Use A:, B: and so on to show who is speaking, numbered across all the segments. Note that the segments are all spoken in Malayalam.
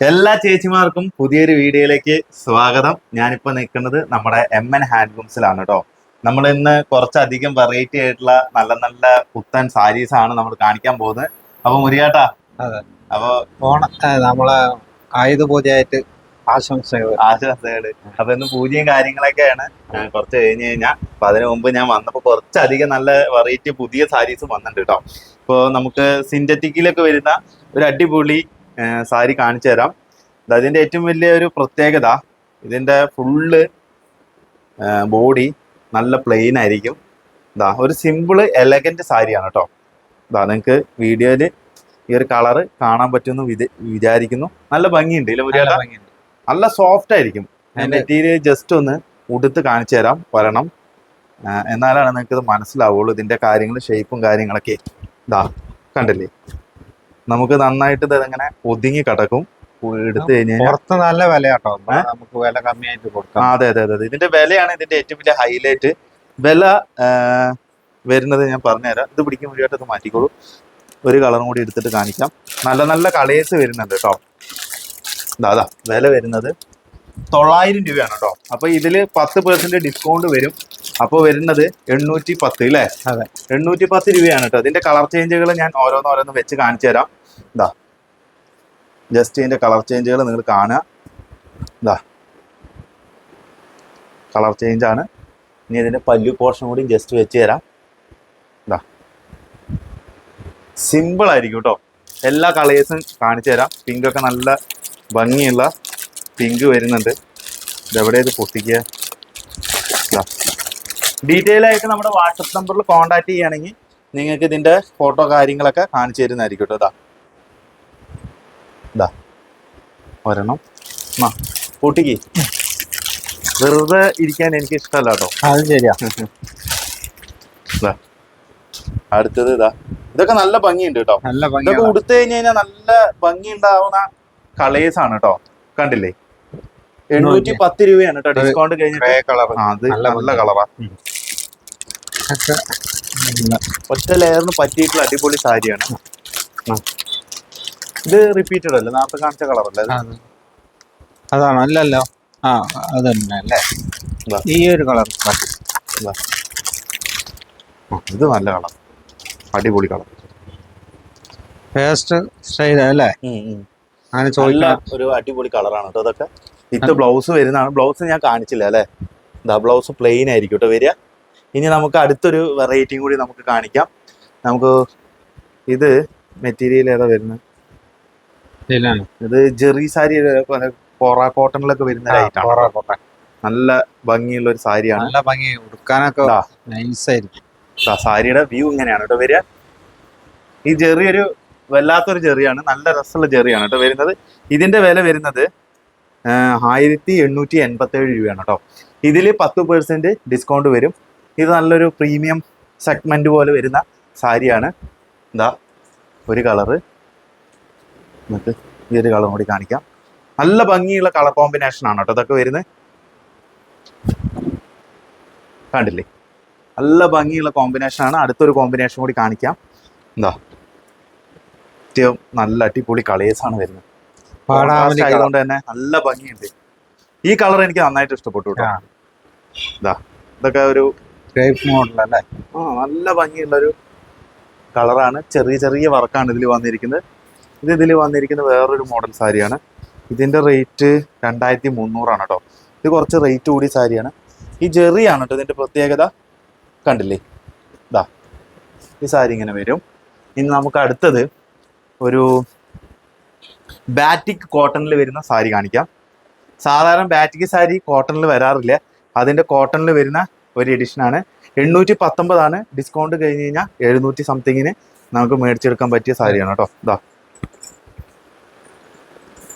A: എല്ലാ ചേച്ചിമാർക്കും പുതിയൊരു വീഡിയോയിലേക്ക് സ്വാഗതം. ഞാനിപ്പോ നിൽക്കുന്നത് നമ്മുടെ എം എൻ ഹാൻഡ്ലൂംസിലാണ് കേട്ടോ നമ്മൾ ഇന്ന് കുറച്ചധികം വെറൈറ്റി ആയിട്ടുള്ള നല്ല നല്ല പുത്തൻ സാരീസ് ആണ് നമ്മൾ കാണിക്കാൻ പോകുന്നത്. അപ്പൊ മുരിയാട്ടാ. അപ്പൊ
B: ഓണ നമ്മളെ ആയുധ പൂജയായിട്ട് ആശംസകൾ.
A: ആശംസകൾ. അപ്പൊ ഇന്ന് പൂജയും കാര്യങ്ങളൊക്കെയാണ്. കുറച്ച് കഴിഞ്ഞ് കഴിഞ്ഞാൽ അപ്പൊ അതിനു മുമ്പ് ഞാൻ വന്നപ്പോ കുറച്ചധികം നല്ല വെറൈറ്റി പുതിയ സാരീസ് വന്നിട്ടുണ്ട് കേട്ടോ ഇപ്പൊ നമുക്ക് സിന്തറ്റിക്കിലൊക്കെ വരുന്ന ഒരു അടിപൊളി സാരി കാണിച്ചു തരാം. അതിന്റെ ഏറ്റവും വലിയ ഒരു പ്രത്യേകത ഇതിന്റെ ഫുള്ള് ബോഡി നല്ല പ്ലെയിൻ ആയിരിക്കും. ഇതാ ഒരു സിമ്പിൾ എലഗന്റ് സാരിയാണ് കേട്ടോ ഇതാ നിങ്ങൾക്ക് വീഡിയോയിൽ ഈ ഒരു കളറ് കാണാൻ പറ്റുമെന്ന് വിച- വിചാരിക്കുന്നു. നല്ല ഭംഗിയുണ്ട് ഇല്ല നല്ല സോഫ്റ്റ് ആയിരിക്കും.
B: അതിന്റെ-
A: മെറ്റീരിയൽ ജസ്റ്റ് ഒന്ന് ഉടുത്ത് കാണിച്ചു തരാം വരണം. എന്നാലാണ് നിങ്ങൾക്ക് ഇത് മനസ്സിലാവുള്ളൂ ഇതിന്റെ കാര്യങ്ങൾ ഷേപ്പും കാര്യങ്ങളൊക്കെ. ഇതാ കണ്ടില്ലേ? നമുക്ക് നന്നായിട്ട് ഇതങ്ങനെ ഒതുങ്ങി കിടക്കും. എടുത്തു കഴിഞ്ഞാൽ
B: പുറത്ത് നല്ല വില കേട്ടോ നമുക്ക് വില കമ്മിയായിട്ട് കൊടുക്കാം.
A: അതെ അതെ അതെ. ഇതിന്റെ വിലയാണ് ഇതിന്റെ ഏറ്റവും വലിയ ഹൈലൈറ്റ് വില വരുന്നത് ഞാൻ പറഞ്ഞുതരാം. ഇത് പിടിക്കാൻ ഇത് മാറ്റിക്കോളൂ. ഒരു കളറും കൂടി എടുത്തിട്ട് കാണിക്കാം. നല്ല നല്ല കളേഴ്സ് വരുന്നുണ്ട് കേട്ടോ. ദാദാ അതാ വില വരുന്നത് തൊള്ളായിരം രൂപയാണ് കേട്ടോ. അപ്പൊ ഇതിൽ പത്ത് പെർസെന്റ് ഡിസ്കൗണ്ട് വരും. അപ്പൊ വരുന്നത് എണ്ണൂറ്റി പത്ത് അല്ലേ
B: അതെ.
A: എണ്ണൂറ്റി പത്ത് രൂപയാണ് കേട്ടോ. ഇതിന്റെ കളർ ചേഞ്ചുകൾ ഞാൻ ഓരോന്നോരോന്ന് വെച്ച് കാണിച്ചു തരാം ഇതാ ജസ്റ്റ് ഇതിന്റെ കളർ ചേഞ്ചുകൾ നിങ്ങൾ കാണുക. ഇതാ കളർ ചേഞ്ചാണ്. ഇനി ഇതിന്റെ പല്ലു പോർഷൻ കൂടി ജസ്റ്റ് വെച്ച് തരാം. ഇതാ സിമ്പിൾ ആയിരിക്കും കേട്ടോ എല്ലാ കളേഴ്സും കാണിച്ചു തരാം. പിങ്കൊക്കെ നല്ല ഭംഗിയുള്ള പിങ്ക് വരുന്നുണ്ട്. ഇതെവിടെ ഇത് പൊട്ടിക്കുക? ഡീറ്റെയിൽ ആയിട്ട് നമ്മുടെ വാട്സപ്പ് നമ്പറിൽ കോൺടാക്ട് ചെയ്യുകയാണെങ്കിൽ നിങ്ങൾക്ക് ഇതിന്റെ ഫോട്ടോ കാര്യങ്ങളൊക്കെ കാണിച്ചു തരുന്നതായിരിക്കും കേട്ടോ ഇതാ ഒരെണ്ണം. ആ കൂട്ടിക്ക്. വെറുതെ ഇരിക്കാൻ എനിക്ക് ഇഷ്ടമല്ല കേട്ടോ.
B: അത് ശരിയാ.
A: അടുത്തത് ഇതാ ഇതൊക്കെ നല്ല ഭംഗിയുണ്ട് കേട്ടോ.
B: നല്ല
A: ഇതൊക്കെ
B: ഭംഗിയാണ്
A: ഉടുത്തു കഴിഞ്ഞ് കഴിഞ്ഞാൽ നല്ല ഭംഗി ഉണ്ടാവുന്ന കളേഴ്സ് ആണ് കേട്ടോ. കണ്ടില്ലേ? എണ്ണൂറ്റി പത്ത് രൂപയാണ് കേട്ടോ. ഡിസ്കൗണ്ട് കഴിഞ്ഞിട്ട്. അത്
B: നല്ല ഭംഗി.
A: കളറാ. ഒറ്റ ലെയറിന് പറ്റിയിട്ടുള്ള അടിപൊളി സാരിയാണ്. ഇത് റിപ്പീറ്റഡ് അല്ലേ? നേരത്തെ കാണിച്ച കളർ അല്ലേ
B: അതാണ്. അല്ലല്ലോ. ആ അത് തന്നെ അല്ലേ. ഈ ഒരു കളർ
A: ഇത് നല്ല കളർ അടിപൊളി കളർ
B: പേസ്റ്റ് സ്റ്റൈൽ അല്ലേ? അങ്ങനെ ചോദിക്കാം.
A: ഒരു അടിപൊളി കളറാണ് കേട്ടോ അതൊക്കെ ഇത് ബ്ലൗസ് വരുന്നതാണ്. ബ്ലൗസ് ഞാൻ കാണിച്ചില്ല അല്ലേ? ദാ ബ്ലൗസ് പ്ലെയിൻ ആയിരിക്കും കേട്ടോ വരിക. ഇനി നമുക്ക് അടുത്തൊരു വെറൈറ്റിയും കൂടി നമുക്ക് കാണിക്കാം. നമുക്ക് ഇത് മെറ്റീരിയൽ ഏതാ വരുന്നത്? ഇത് ജെറി സാരി കോറ കോട്ടണിലൊക്കെ വരുന്ന ലൈറ്റാണ്. നല്ല ഭംഗിയുള്ള ഒരു സാരിയാണ്.
B: നല്ല ഭംഗി. ഉടുക്കാനൊക്കെ
A: സാരിയുടെ വ്യൂ ഇങ്ങനെയാണ് കേട്ടോ വരിക. ഈ ജെറി ഒരു വല്ലാത്തൊരു ജെറിയാണ്. നല്ല രസമുള്ള ജെറിയാണ് കേട്ടോ വരുന്നത്. ഇതിന്റെ വില വരുന്നത് ആയിരത്തി എണ്ണൂറ്റി എൺപത്തി ഏഴ് രൂപയാണ് കേട്ടോ. ഇതിൽ പത്ത് പെർസെന്റ് ഡിസ്കൗണ്ട് വരും. ഇത് നല്ലൊരു പ്രീമിയം സെഗ്മെന്റ് പോലെ വരുന്ന സാരിയാണ്. എന്താ ഒരു കളറ് നമുക്ക് ഈ ഒരു കളർ കൂടി കാണിക്കാം. നല്ല ഭംഗിയുള്ള കളർ കോമ്പിനേഷൻ ആണ് കേട്ടോ ഇതൊക്കെ വരുന്നത്. കണ്ടില്ലേ? നല്ല ഭംഗിയുള്ള കോമ്പിനേഷൻ ആണ്. അടുത്തൊരു കോമ്പിനേഷൻ കൂടി കാണിക്കാം. എന്താ ഏറ്റവും നല്ല അടിപൊളി കളേഴ്സ് ആണ് വരുന്നത്. ആയതുകൊണ്ട് തന്നെ നല്ല ഭംഗിയുണ്ട്. ഈ കളർ എനിക്ക് നന്നായിട്ട് ഇഷ്ടപ്പെട്ടു കേട്ടോ. ഇതാ. ഇതൊക്കെ ഒരു
B: മോഡലല്ലേ
A: ആ നല്ല ഭംഗിയുള്ള ഒരു കളറാണ്. ചെറിയ ചെറിയ വർക്കാണ് ഇതിൽ വന്നിരിക്കുന്നത്. ഇത് ഇതിൽ വന്നിരിക്കുന്ന വേറൊരു മോഡൽ സാരിയാണ്. ഇതിന്റെ റേറ്റ് രണ്ടായിരത്തി മുന്നൂറാണ് കേട്ടോ ഇത് കുറച്ച് റേറ്റ് കൂടിയ സാരിയാണ്. ഈ ജെറിയാണ് കേട്ടോ ഇതിന്റെ പ്രത്യേകത. കണ്ടില്ലേ? ഇതാ ഈ സാരി ഇങ്ങനെ വരും. ഇനി നമുക്ക് അടുത്തത് ഒരു ബാറ്റിക് കോട്ടണിൽ വരുന്ന സാരി കാണിക്കാം. സാധാരണ ബാറ്റിക് സാരി കോട്ടണിൽ വരാറില്ല. അതിന്റെ കോട്ടണിൽ വരുന്ന ഒരു എഡിഷനാണ് എണ്ണൂറ്റി പത്തൊമ്പതാണ് ഡിസ്കൗണ്ട് കഴിഞ്ഞ് കഴിഞ്ഞാൽ എഴുന്നൂറ്റി സംതിങ്ങിന് നമുക്ക് മേടിച്ചെടുക്കാൻ പറ്റിയ സാരിയാണ് കേട്ടോ ഇതാ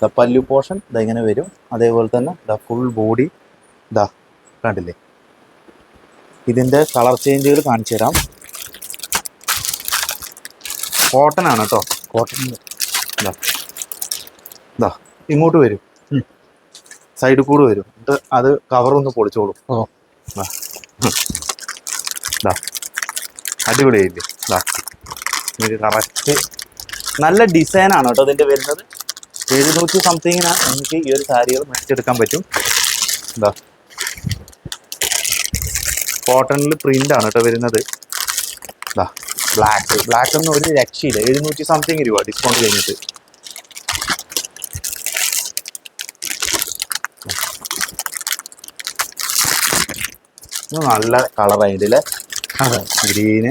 A: ദാ പല്ലു പോർഷൻ ദ ഇങ്ങനെ വരും. അതേപോലെ തന്നെ ദ ഫുൾ ബോഡി ദ കണ്ടില്ലേ? ഇതിന്റെ കളർ ചേഞ്ചുകൾ കാണിച്ചു തരാം. കോട്ടൺ ആണ് കേട്ടോ
B: കോട്ടൺ
A: ഇതാ ഇങ്ങോട്ട് വരും.
B: സൈഡ്
A: സൈഡിൽ കൂടെ വരും. എന്നിട്ട് അത് കവറൊന്ന് പൊളിച്ചോളും.
B: ഓ.
A: അടിപൊളിയായില്ലേ? ഇതാ കറക്റ്റ് നല്ല ഡിസൈൻ ആണ് കേട്ടോ ഇതിന്റെ വരുന്നത്. എഴുന്നൂറ്റി സംതിങ്ങിന് നമുക്ക് ഈ ഒരു സാരികൾ മേടിച്ചെടുക്കാൻ പറ്റും. എന്താ കോട്ടണിൽ പ്രിന്റ് ആണ് കേട്ടോ വരുന്നത്. എന്താ ബ്ലാക്ക് ബ്ലാക്ക് ഒന്നും ഒരു രക്ഷയില്ല. എഴുന്നൂറ്റി സംതിങ് രൂപ ഡിസ്കൗണ്ട് കഴിഞ്ഞിട്ട്. നല്ല കളർ
B: അതെ
A: ഗ്രീന്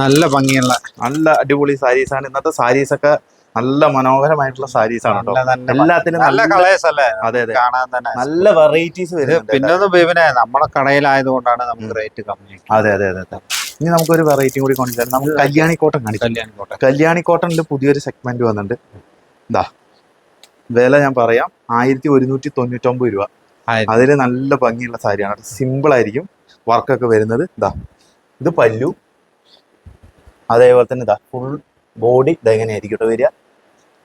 B: നല്ല ഭംഗിയുള്ള
A: നല്ല അടിപൊളി സാരീസ് ആണ്. ഇന്നത്തെ സാരീസ് ഒക്കെ നല്ല മനോഹരമായിട്ടുള്ള സാരീസ് ആണ് എല്ലാത്തിനും
B: നല്ല കളേഴ്സ് അല്ലേ?
A: അതെ അതെ.
B: കാണാൻ തന്നെ.
A: നല്ല വെറൈറ്റീസ് വരും
B: പിന്നെ പിന്നെ നമ്മളെ കടയിലായതുകൊണ്ടാണ് നമുക്ക് റേറ്റ് കമ്മി
A: അതെ അതെ അതെ ഇനി നമുക്കൊരു വെറൈറ്റി കൂടി കൊണ്ടുവരാം. നമുക്ക് കല്യാണി കോട്ടൺ കാണിക്കാം.
B: കോട്ട
A: കല്യാണി കോട്ടണിൽ പുതിയൊരു സെഗ്മെന്റ് വന്നിട്ടുണ്ട്. എന്താ വില ഞാൻ പറയാം. ആയിരത്തി ഒരുന്നൂറ്റി തൊണ്ണൂറ്റൊമ്പത് രൂപ
B: അതിൽ
A: അതിൽ നല്ല ഭംഗിയുള്ള സാരിയാണ് സിമ്പിൾ ആയിരിക്കും. വർക്കൊക്കെ വരുന്നത്. ഇതാ ഇത് പല്ലു. അതേപോലെ തന്നെ ഇതാ ഫുൾ ബോഡി ഇതാ എങ്ങനെയായിരിക്കും കേട്ടോ വരിക.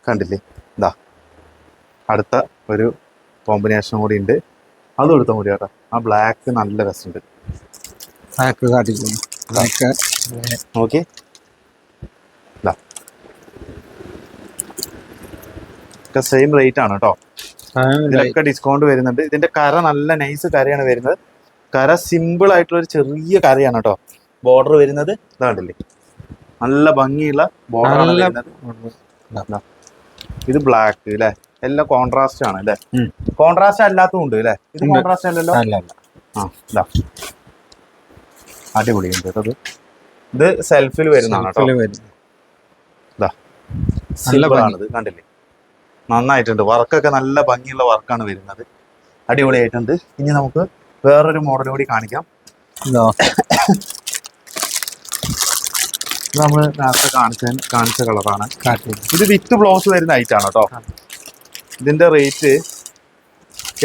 A: കണ്ടില്ലേ? ഇതാ അടുത്ത ഒരു കോമ്പിനേഷൻ കൂടി ഉണ്ട്. അതും എടുത്താൽ മതി കേട്ടോ. ആ ബ്ലാക്ക് നല്ല രസമുണ്ട്.
B: ബ്ലാക്ക് കാട്ടിക്കുന്നു ബ്ലാക്ക്
A: ഓക്കെ ഒക്കെ സെയിം റേറ്റ് ആണ് കേട്ടോ ഇതിലൊക്കെ ഡിസ്കൗണ്ട് വരുന്നുണ്ട്. ഇതിന്റെ കര നല്ല നൈസ് കരയാണ് വരുന്നത്. കര സിമ്പിൾ ആയിട്ടുള്ള ഒരു ചെറിയ കരയാണ് കേട്ടോ ബോർഡർ വരുന്നത്. ഇതാണ്ടില്ലേ നല്ല ഭംഗിയുള്ള വരുന്നത്. ഇത് ബ്ലാക്ക് അല്ലേ എല്ലാം കോൺട്രാസ്റ്റ് ആണ് അല്ലേ. കോൺട്രാസ്റ്റ് അല്ലാത്തതും ഉണ്ട് അല്ലേ? ഇത്. കോൺട്രാസ്റ്റ് അല്ലല്ലോ?
B: അല്ല അല്ല.
A: ആ ഇതാ. അടിപൊളിയുണ്ട് കേട്ടോ ഇത്. സെൽഫിൽ വരുന്നതാണ് കണ്ടില്ലേ? നന്നായിട്ടുണ്ട്. വർക്കൊക്കെ നല്ല ഭംഗിയുള്ള വർക്കാണ് വരുന്നത്. അടിപൊളിയായിട്ടുണ്ട്. ഇനി നമുക്ക് വേറൊരു മോഡൽ കൂടി കാണിക്കാം.
B: ഇതോ
A: നമ്മൾ നേരത്തെ കാണിച്ച കാണിച്ച കളറാണ് ഇത് വിത്ത് ബ്ലൗസ് വരുന്ന ഐറ്റം ആണ് കേട്ടോ ഇതിന്റെ റേറ്റ്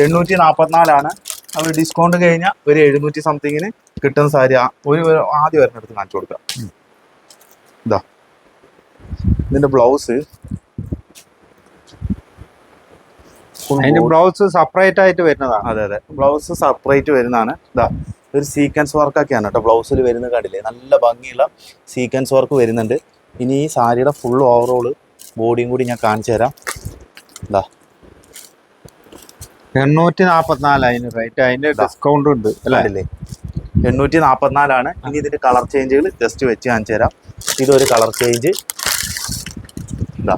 A: എണ്ണൂറ്റി നാൽപ്പത്തിനാലാണ് അവർ ഡിസ്കൗണ്ട് കഴിഞ്ഞാൽ ഒരു എഴുന്നൂറ്റി സംതിങ്ങിന് കിട്ടുന്ന സാരി ഒരു ഒരു ആദ്യം ഒരെണ്ണെടുത്ത് കാണിച്ചു കൊടുക്കാം. ഇതാ. ഇതിന്റെ ബ്ലൗസ്
B: അതിന്റെ ബ്ലൗസ് സെപ്പറേറ്റ് ആയിട്ട് വരുന്നതാണ്.
A: അതെ അതെ. ബ്ലൗസ് സെപ്പറേറ്റ് വരുന്നതാണ്. ഇതാ. ഒരു സീക്വൻസ് വർക്കൊക്കെയാണ് കേട്ടോ. ബ്ലൗസിൽ വരുന്ന കണ്ടില്ലേ? നല്ല ഭംഗിയുള്ള സീക്വൻസ് വർക്ക് വരുന്നുണ്ട്. ഇനി ഈ സാരിയുടെ ഫുൾ ഓവറോൾ ബോഡിയും കൂടി ഞാൻ കാണിച്ചു തരാം. എന്താ
B: എണ്ണൂറ്റി നാപ്പത്തിനാല് അതിന് റേറ്റ് അതിന്റെ ഡിസ്കൗണ്ട് ഉണ്ട് അല്ലേ?
A: എണ്ണൂറ്റി നാൽപ്പത്തിനാലാണ് ഇനി ഇതിന്റെ കളർ ചേഞ്ചുകൾ ജസ്റ്റ് വെച്ച് കാണിച്ചു തരാം. ഇതൊരു കളർ ചേഞ്ച് ഇതാ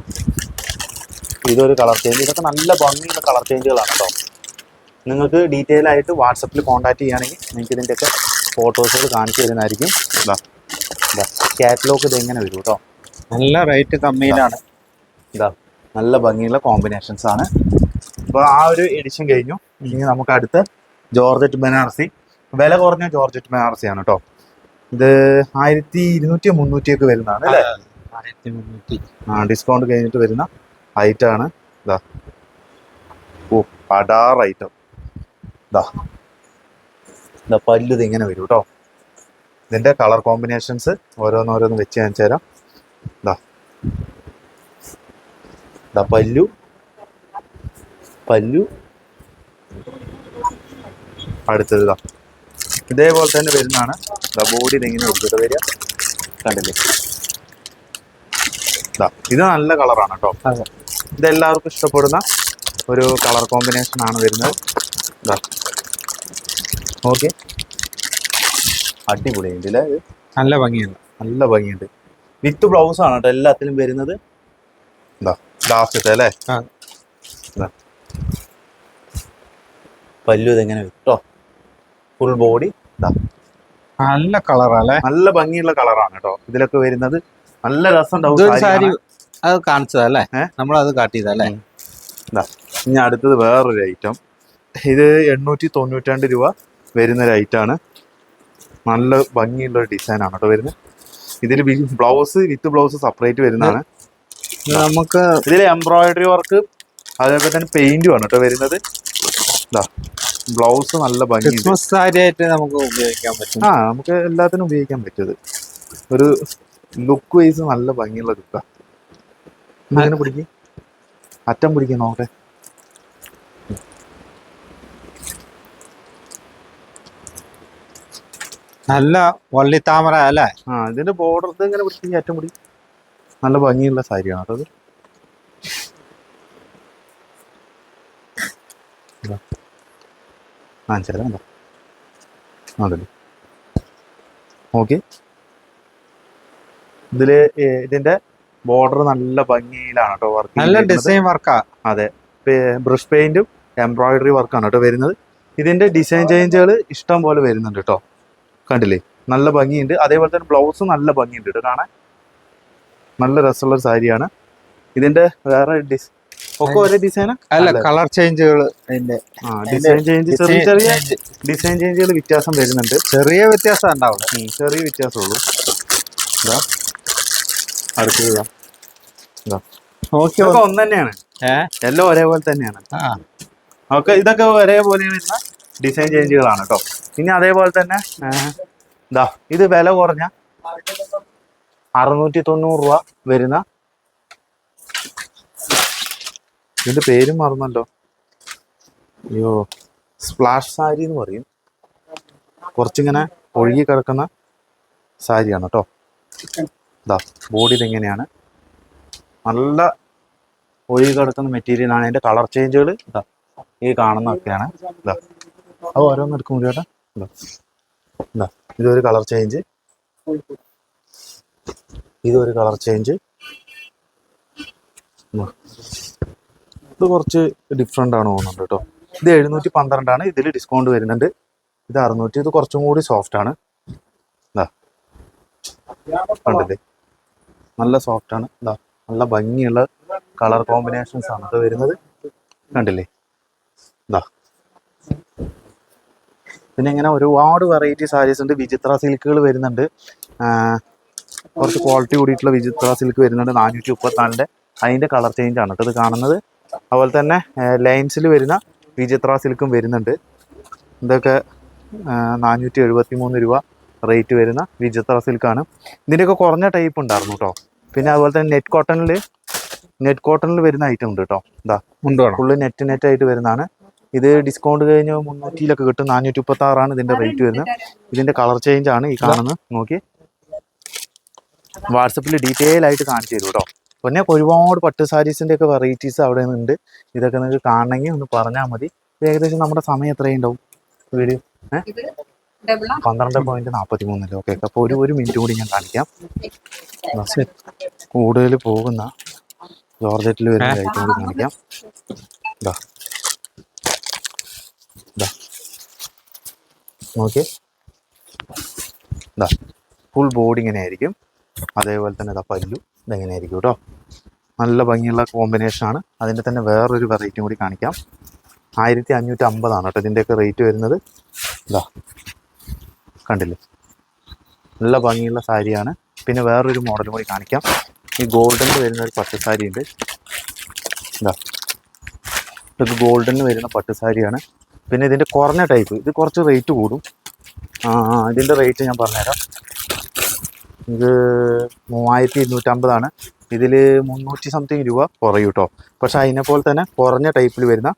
A: ഇതൊരു കളർ ചേഞ്ച് ഇതൊക്കെ നല്ല ഭംഗിയുള്ള കളർ ചേഞ്ചുകളാണ് കേട്ടോ. നിങ്ങൾക്ക് ഡീറ്റെയിൽ ആയിട്ട് വാട്സപ്പിൽ കോൺടാക്ട് ചെയ്യുകയാണെങ്കിൽ നിങ്ങൾക്ക് ഇതിന്റെയൊക്കെ ഫോട്ടോസുകൾ കാണിച്ചു തരുന്നതായിരിക്കും. ഇതാ കാറ്റലോഗ് ഇത് എങ്ങനെ വരും കേട്ടോ
B: നല്ല റേറ്റ് കമ്മിയിലാണ്
A: ഇതാ നല്ല ഭംഗിയുള്ള കോമ്പിനേഷൻസ് ആണ്. അപ്പോൾ ആ ഒരു എഡിഷൻ കഴിഞ്ഞു. ഇനി നമുക്ക് അടുത്ത ജോർജറ്റ് ബനാറസി. വില കുറഞ്ഞ ജോർജറ്റ് ബനാറസി ആണ് കേട്ടോ ഇത് ആയിരത്തി ഇരുന്നൂറ്റി മുന്നൂറ്റി ഒക്കെ വരുന്നതാണ് അല്ലേ?
B: ആയിരത്തി മുന്നൂറ്റി.
A: ആ ഡിസ്കൗണ്ട് കഴിഞ്ഞിട്ട് വരുന്ന ഐറ്റം ആണ്. ഇതാ ഓ പടാർ ഐറ്റം ഇതാ ഇതാ പല്ല് ഇങ്ങനെ വരും കേട്ടോ ഇതിന്റെ കളർ കോമ്പിനേഷൻസ് ഓരോന്നോരോന്ന് വെച്ച് ഞാൻ തരാം. ഇതാ ഇതാ പല്ലു. പല്ലു. അടുത്തത് ഇതാ ഇതേപോലെ തന്നെ വരുന്നതാണ്. ഇതാ ബോഡി ഇതിങ്ങനെ എടുത്തിട്ട് വരിക. കണ്ടില്ലേ? ഇതാ ഇത് നല്ല കളറാണ് കേട്ടോ
B: ഇതെല്ലാവർക്കും
A: ഇത് എല്ലാവർക്കും ഇഷ്ടപ്പെടുന്ന ഒരു കളർ കോമ്പിനേഷൻ ആണ് വരുന്നത്. ഓക്കെ അടിപൊളിയുണ്ട് അല്ലേ
B: നല്ല ഭംഗിയുണ്ട്.
A: നല്ല ഭംഗിയുണ്ട്. വിത്ത് ബ്ലൗസ് ആണ് കേട്ടോ എല്ലാത്തിലും വരുന്നത്. ഇതാ ലാസ്റ്റത്തെ അല്ലേ. പല്ലു ഇതെങ്ങനെ കിട്ടോ ഫുൾ ബോഡി
B: നല്ല കളറാണ്
A: നല്ല ഭംഗിയുള്ള കളറാണ് കേട്ടോ ഇതിലൊക്കെ വരുന്നത്. നല്ല
B: രസം
A: സാരി.
B: അത് കാണിച്ചതല്ലേ? നമ്മളത് കാട്ടിയതല്ലേ
A: ഇനി അടുത്തത് വേറൊരു ഐറ്റം ഇത് എണ്ണൂറ്റി തൊണ്ണൂറ്റി രൂപ വരുന്ന ആണ്. നല്ല ഭംഗിയുള്ള ഒരു ഡിസൈൻ ആണ് കേട്ടോ വരുന്നത്. ഇതിൽ ബ്ലൗസ് വിത്ത് ബ്ലൗസ് സെപ്പറേറ്റ് വരുന്നതാണ്.
B: നമുക്ക്
A: ഇതിൽ എംബ്രോയിഡറി വർക്ക് അതേപോലെ തന്നെ പെയിന്റും ആണ് കേട്ടോ വരുന്നത്. ഇതാ ബ്ലൗസ് നല്ല ഭംഗി
B: ക്രിസ്മസ് സാരി ആയിട്ട് നമുക്ക് ഉപയോഗിക്കാൻ പറ്റും.
A: ആ നമുക്ക് എല്ലാത്തിനും ഉപയോഗിക്കാൻ പറ്റിയത് ഒരു ലുക്ക് വൈസ് നല്ല ഭംഗിയുള്ള ലുക്കാ അങ്ങനെ പിടിക്കും? അറ്റം പിടിക്കാൻ നോക്കട്ടെ.
B: നല്ല വള്ളിത്താമര അല്ലേ?
A: ആ ഇതിന്റെ ബോർഡർ ഇത് ഇങ്ങനെ വൃത്തി ഏറ്റവും കൂടി. നല്ല ഭംഗിയുള്ള സാരിയാണ് കേട്ടോ ഇത്. ഇതാ. കാണിച്ചു തരാം എന്താ അതല്ലേ ഓക്കെ. ഇതിൽ ഇതിന്റെ ബോർഡർ നല്ല ഭംഗിയിലാണ് കേട്ടോ വർക്ക് നല്ല
B: ഡിസൈൻ വർക്കാ അതെ.
A: ബ്രഷ് പെയിന്റും എംബ്രോയിഡറി വർക്കാണ് കേട്ടോ വരുന്നത്. ഇതിന്റെ ഡിസൈൻ ചേഞ്ചുകൾ ഇഷ്ടം പോലെ വരുന്നുണ്ട് കേട്ടോ. കണ്ടില്ലേ? നല്ല ഭംഗിയുണ്ട്. അതേപോലെ തന്നെ ബ്ലൗസ് നല്ല ഭംഗിയുണ്ട് കേട്ടോ. കാണാൻ നല്ല രസമുള്ള സാരിയാണ്. ഇതിന്റെ വേറെ ഡിസ് ഒക്കെ ഒരേ ഡിസൈനാ
B: അല്ല
A: അല്ല.
B: കളർ ചേഞ്ചുകൾ
A: ഡിസൈൻ ചേഞ്ച് ചെറിയ
B: ഡിസൈൻ
A: ചെറിയ ഡിസൈൻ ചേഞ്ചുകൾ വ്യത്യാസം വരുന്നുണ്ട്.
B: ചെറിയ വ്യത്യാസം ഉണ്ടാവും.
A: ചെറിയ വ്യത്യാസമുള്ളൂ. ഇതാ. അടുത്തത് ഇതാ. ഇതാ.
B: നോക്കി
A: ഒന്ന് തന്നെയാണ്. എല്ലാം ഒരേപോലെ തന്നെയാണ്.
B: ആ.
A: ഓക്കെ ഇതൊക്കെ ഒരേപോലെ വരുന്ന ഡിസൈൻ ചേഞ്ചുകളാണ് കേട്ടോ. ഇനി അതേപോലെ തന്നെ ഇതാ ഇത് വില കുറഞ്ഞ അറുന്നൂറ്റി തൊണ്ണൂറ് രൂപ വരുന്ന ഇതിന്റെ പേരും മറന്നല്ലോ. അയ്യോ സ്പ്ലാഷ് സാരി എന്ന് പറയും. കുറച്ചിങ്ങനെ ഒഴുകി കിടക്കുന്ന സാരിയാണ് കേട്ടോ ഇതാ ബോഡി ഇതെങ്ങനെയാണ് നല്ല ഒഴുകി കിടക്കുന്ന മെറ്റീരിയലാണ് അതിന്റെ കളർ ചേഞ്ചുകൾ ഇതാ ഈ കാണുന്നതൊക്കെയാണ്. ഇതാ അത് ഓരോന്നെടുക്കും ചേട്ടാ ഇതൊരു കളർ ചേഞ്ച്. ഇതൊരു കളർ ചേഞ്ച്. ഇത് കുറച്ച് ഡിഫറെന്റ് ആണ് തോന്നുന്നുണ്ട് കേട്ടോ ഇത് എഴുന്നൂറ്റി പന്ത്രണ്ടാണ് ഇതിൽ ഡിസ്കൗണ്ട് വരുന്നുണ്ട്. ഇത് അറുന്നൂറ്റി ഇത് കുറച്ചും കൂടി സോഫ്റ്റ് ആണ്. കണ്ടില്ലേ? നല്ല സോഫ്റ്റ് ആണ്. നല്ല ഭംഗിയുള്ള കളർ കോമ്പിനേഷൻസ് ആണ് അത് വരുന്നത്. കണ്ടില്ലേ? ഇതാ പിന്നെ ഇങ്ങനെ ഒരുപാട് വെറൈറ്റി സാരീസ് ഉണ്ട്. വിചിത്ര സിൽക്കുകൾ വരുന്നുണ്ട്. കുറച്ച് ക്വാളിറ്റി കൂടിയിട്ടുള്ള വിചിത്ര സിൽക്ക് വരുന്നുണ്ട്. നാനൂറ്റി മുപ്പത്തിനാലിന്റെ അതിന്റെ കളർ ചേഞ്ച് ആണ്. ഇത് കാണുന്നത് അതുപോലെ തന്നെ ലൈൻസിൽ വരുന്ന വിചിത്ര സിൽക്കും വരുന്നുണ്ട്. ഇതൊക്കെ നാനൂറ്റി എഴുപത്തി മൂന്ന് രൂപ റേറ്റ് വരുന്ന വിചിത്ര സിൽക്കാണ് ഇതിന്റെയൊക്കെ കുറഞ്ഞ ടൈപ്പ് ഉണ്ടായിരുന്നു കേട്ടോ പിന്നെ അതുപോലെ തന്നെ നെറ്റ് കോട്ടണിൽ നെറ്റ് കോട്ടണിൽ വരുന്ന ഐറ്റം ഉണ്ട് കേട്ടോ
B: എന്താ
A: ഫുള്ള് നെറ്റ് നെറ്റ് ആയിട്ട് വരുന്നതാണ്. ഇത് ഡിസ്കൗണ്ട് കഴിഞ്ഞ് മുന്നൂറ്റിയിലൊക്കെ കിട്ടും. നാനൂറ്റി മുപ്പത്തി ആറാണ് ഇതിന്റെ റേറ്റ് വരുന്നത് ഇതിന്റെ കളർ ചേഞ്ച് ആണ് ഈ കാണുന്നത്. നോക്കി. വാട്സപ്പിൽ ഡീറ്റെയിൽ ആയിട്ട് കാണിച്ചു തരും കേട്ടോ പിന്നെ ഒരുപാട് പട്ട് സാരീസിന്റെ ഒക്കെ വെറൈറ്റീസ് അവിടെ ഉണ്ട്. ഇതൊക്കെ നിങ്ങൾക്ക് കാണണമെങ്കിൽ ഒന്ന് പറഞ്ഞാൽ മതി. ഏകദേശം നമ്മുടെ സമയം എത്രയും ഉണ്ടാവും? വീഡിയോ പന്ത്രണ്ട് പോയിന്റ് നാൽപ്പത്തി മൂന്നല്ലേ ഓക്കെ അപ്പോൾ ഒരു ഒരു മിനിറ്റ് കൂടി ഞാൻ കാണിക്കാം. കൂടുതൽ പോകുന്ന ജോർജറ്റിൽ വരുന്ന ഐറ്റം കൂടി കാണിക്കാം. ഇതാ നോക്കിയേ. ഇതാ ഫുൾ ബോഡി ഇങ്ങനെ ആയിരിക്കും അതേപോലെ തന്നെ ഇതാ പല്ലു ഇതെങ്ങനെ ആയിരിക്കും കേട്ടോ നല്ല ഭംഗിയുള്ള കോമ്പിനേഷൻ ആണ്. അതിന്റെ തന്നെ വേറൊരു വെറൈറ്റിയും കൂടി കാണിക്കാം. ആയിരത്തി അഞ്ഞൂറ്റി അമ്പതാണ് കേട്ടോ ഇതിന്റെയൊക്കെ റേറ്റ് വരുന്നത്. ഇതാ കണ്ടില്ലേ? നല്ല ഭംഗിയുള്ള സാരിയാണ് പിന്നെ വേറൊരു മോഡലും കൂടി കാണിക്കാം. ഈ ഗോൾഡനിൽ വരുന്ന ഒരു പട്ട് സാരി ഉണ്ട്. ഇതാ ഇതൊക്കെ ഗോൾഡനിൽ വരുന്ന പട്ട് സാരിയാണ് പിന്നെ ഇതിന്റെ കുറഞ്ഞ ടൈപ്പ് ഇത് കുറച്ച് റേറ്റ് കൂടും. ഇതിന്റെ റേറ്റ് ഞാൻ പറഞ്ഞുതരാം. ഇത് മൂവായിരത്തി ഇരുന്നൂറ്റമ്പതാണ് ഇതിൽ മുന്നൂറ്റി സംതിങ് രൂപ കുറയും കേട്ടോ പക്ഷേ പോലെ തന്നെ കുറഞ്ഞ ടൈപ്പിൽ വരുന്ന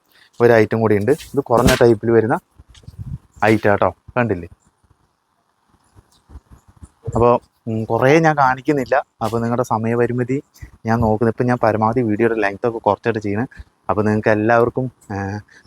A: ഒരു ഐറ്റം കൂടി ഉണ്ട്. ഇത് കുറഞ്ഞ ടൈപ്പിൽ വരുന്ന ഐറ്റം കേട്ടോ കണ്ടില്ലേ? അപ്പോൾ കുറേ ഞാൻ കാണിക്കുന്നില്ല. അപ്പോൾ നിങ്ങളുടെ സമയപരിമിതി ഞാൻ നോക്കുന്നത് ഇപ്പം ഞാൻ പരമാവധി വീഡിയോയുടെ ലെങ്ത് ഒക്കെ ചെയ്യണം അപ്പോൾ നിങ്ങൾക്ക് എല്ലാവർക്കും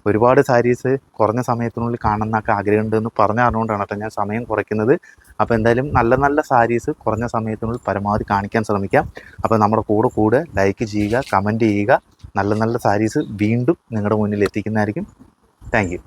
A: ഒരുപാട് സാരീസ് കുറഞ്ഞ സമയത്തിനുള്ളിൽ കാണണമെന്നൊക്കെ ആഗ്രഹമുണ്ടെന്ന് പറഞ്ഞ അറിഞ്ഞുകൊണ്ടാണ് കേട്ടോ ഞാൻ സമയം കുറയ്ക്കുന്നത്. അപ്പോൾ എന്തായാലും നല്ല നല്ല സാരീസ് കുറഞ്ഞ സമയത്തിനുള്ളിൽ പരമാവധി കാണിക്കാൻ ശ്രമിക്കാം. അപ്പോൾ നമ്മുടെ കൂടെ കൂടെ ലൈക്ക് ചെയ്യുക കമന്റ് ചെയ്യുക. നല്ല നല്ല സാരീസ് വീണ്ടും നിങ്ങളുടെ മുന്നിൽ എത്തിക്കുന്നതായിരിക്കും. താങ്ക്